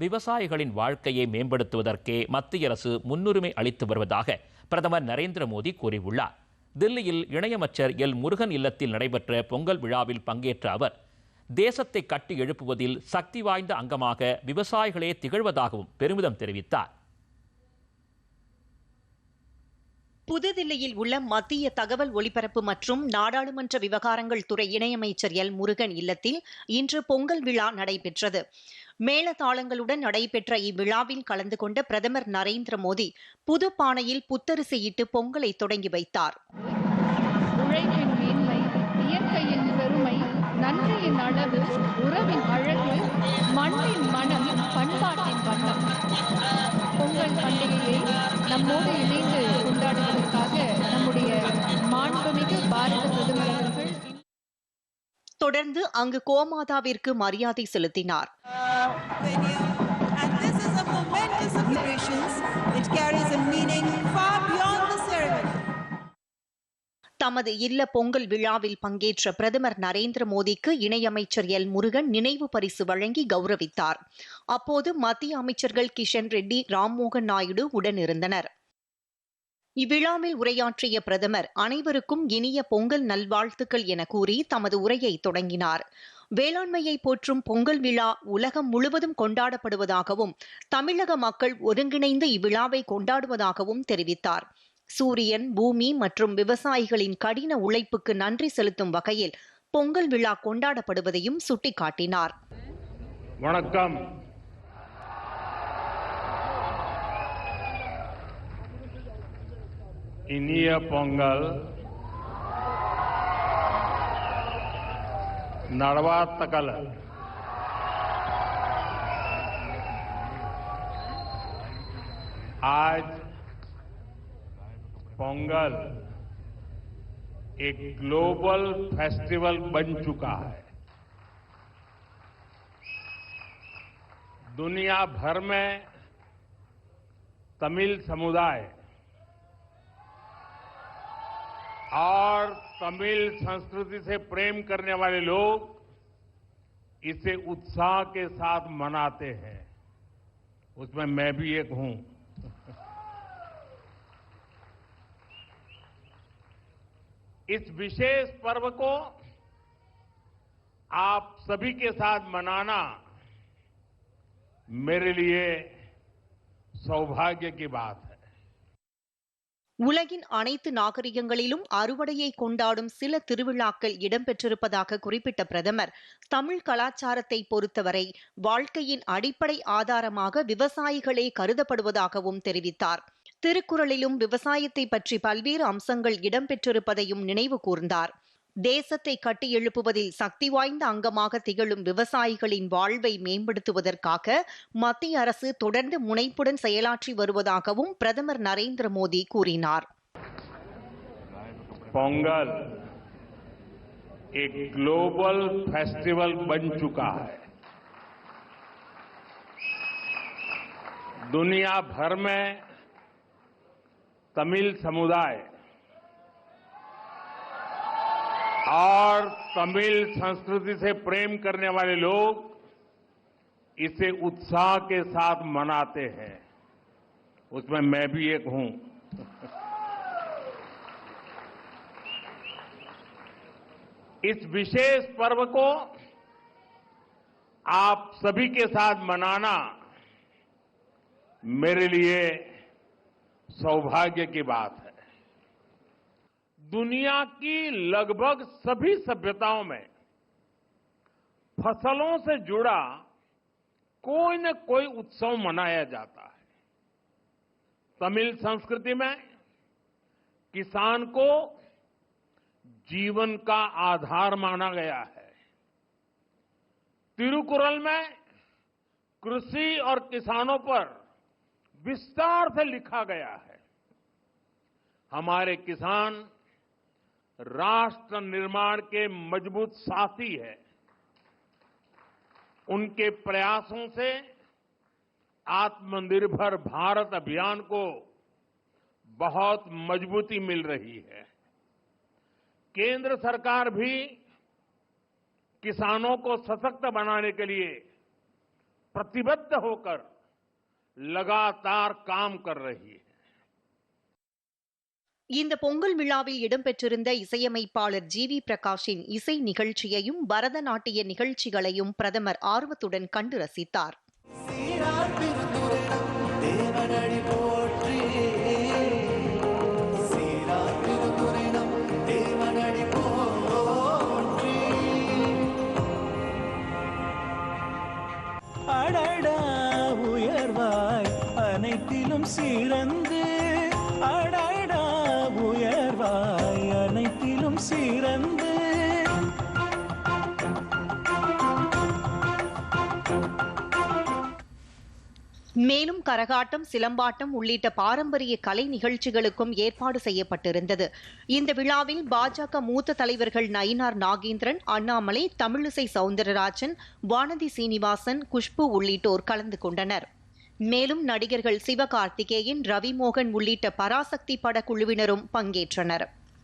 விவசாயிகளின் வாழ்க்கையை மேம்படுத்துவதற்கே மத்திய அரசு முன்னுரிமை அளித்து வருவதாக பிரதமர் நரேந்திர மோடி கூறியுள்ளார். தில்லியில் இணையமைச்சர் எல். முருகன் இல்லத்தில் நடைபெற்ற பொங்கல் விழாவில் பங்கேற்ற அவர் தேசத்தை கட்டி எழுப்புவதில் சக்தி வாய்ந்த அங்கமாக விவசாயிகளே திகழ்வதாகவும் பெருமிதம் தெரிவித்தார். புதுதில்லியில் உள்ள மத்திய தகவல் ஒலிபரப்பு மற்றும் நாடாளுமன்ற விவகாரங்கள் துறை இணையமைச்சர் எல். முருகன் இல்லத்தில் இன்று பொங்கல் விழா நடைபெற்றது. மேளதாளங்களுடன் நடைபெற்ற இவ்விழாவில் கலந்து கொண்ட பிரதமர் நரேந்திர மோடி புது பானையில் புத்தரிசையிட்டு பொங்கலை தொடங்கி வைத்தார். இயற்கையின் பெருமை நன்றியின் அளவு உறவின் அழகு மண்ணின் மனம் பண்பாட்டின் வண்ணம். பொங்கல் பண்டிகையை நம்மோடு இணைந்து தொடர்ந்து அங்கு கோமாதாவிற்கு மரியாதை செலுத்தினார். தமது இல்ல பொங்கல் விழாவில் பங்கேற்ற பிரதமர் நரேந்திர மோடிக்கு இணையமைச்சர் எல். முருகன் நினைவு பரிசு வழங்கி கௌரவித்தார். அப்போது மத்திய அமைச்சர்கள் கிஷன் ரெட்டி ராம்மோகன் நாயுடு உடனிருந்தனர். இவ்விழாவில் உரையாற்றிய பிரதமர் அனைவருக்கும் இனிய பொங்கல் நல்வாழ்த்துக்கள் என கூறி தமது உரையை தொடங்கினார். வேளாண்மையை போற்றும் பொங்கல் விழா உலகம் முழுவதும் கொண்டாடப்படுவதாகவும் தமிழக மக்கள் ஒருங்கிணைந்து இவ்விழாவை கொண்டாடுவதாகவும் தெரிவித்தார். சூரியன் பூமி மற்றும் விவசாயிகளின் கடின உழைப்புக்கு நன்றி செலுத்தும் வகையில் பொங்கல் விழா கொண்டாடப்படுவதையும் சுட்டிக்காட்டினார். வணக்கம். Iniya Pongal, Narva तकल आज पोंगल एक ग्लोबल फेस्टिवल बन चुका है। दुनिया भर में तमिल समुदाय और तमिल संस्कृति से प्रेम करने वाले लोग इसे उत्साह के साथ मनाते हैं। उसमें मैं भी एक हूँ। इस विशेष पर्व को आप सभी के साथ मनाना मेरे लिए सौभाग्य की बात है। உலகின் அனைத்து நாகரிகங்களிலும் அறுவடையை கொண்டாடும் சில திருவிழாக்கள் இடம்பெற்றிருப்பதாக குறிப்பிட்ட பிரதமர் தமிழ் கலாச்சாரத்தை பொறுத்தவரை வாழ்க்கையின் அடிப்படை ஆதாரமாக விவசாயிகளே கருதப்படுவதாகவும் தெரிவித்தார். திருக்குறளிலும் விவசாயத்தை பற்றி பல்வேறு அம்சங்கள் இடம்பெற்றிருப்பதையும் நினைவு கூர்ந்தார். தேசத்தை கட்டி எழுப்புவதில் சக்தி வாய்ந்த அங்கமாக திகழும் விவசாயிகளின் வாழ்வை மேம்படுத்துவதற்காக மத்திய அரசு தொடர்ந்து முனைப்புடன் செயலாற்றி வருவதாகவும் பிரதமர் நரேந்திர மோடி கூறினார் पोंगल एक ग्लोबल फेस्टिवल बन चुका है दुनिया भर में तमिल समुदाय और तमिल संस्कृति से प्रेम करने वाले लोग इसे उत्साह के साथ मनाते हैं। उसमें मैं भी एक हूँ। इस विशेष पर्व को आप सभी के साथ मनाना मेरे लिए सौभाग्य की बात है। दुनिया की लगभग सभी सभ्यताओं में फ़सलों से जुड़ा कोई न कोई उत्सव मनाया जाता है। तमिल संस्कृति में किसान को जीवन का आधार माना गया है। तिरुकुरल में कृषि और किसानों पर विस्तार से लिखा गया है। हमारे किसान राष्ट्र निर्माण के मज़बूत साथी है। उनके प्रयासों से आत्मनिर्भर भारत अभियान को बहुत मजबूती मिल रही है। केंद्र सरकार भी किसानों को सशक्त बनाने के लिए प्रतिबद्ध होकर लगातार काम कर रही है। இந்த பொங்கல் விழாவில் இடம்பெற்றிருந்த இசையமைப்பாளர் ஜி வி பிரகாஷின் இசை நிகழ்ச்சியையும் பரதநாட்டிய நிகழ்ச்சிகளையும் பிரதமர் ஆர்வத்துடன் கண்டு ரசித்தார். அடடா உயர்வாய் அனைத்திலும் சிறந்து அடடா சிறந்து. மேலும் கரகாட்டம் சிலம்பாட்டம் உள்ளிட்ட பாரம்பரிய கலை நிகழ்ச்சிகளுக்கும் ஏற்பாடு செய்யப்பட்டிருந்தது. இந்த விழாவில் பாஜக மூத்த தலைவர்கள் நயினார் நாகேந்திரன் அண்ணாமலை தமிழிசை சவுந்தரராஜன் வானதி சீனிவாசன் குஷ்பு உள்ளிட்டோர் கலந்து கொண்டனர். மேலும் நடிகர்கள் சிவகார்த்திகேயன் ரவிமோகன் உள்ளிட்ட பராசக்தி படக்குழுவினரும் பங்கேற்றனர்.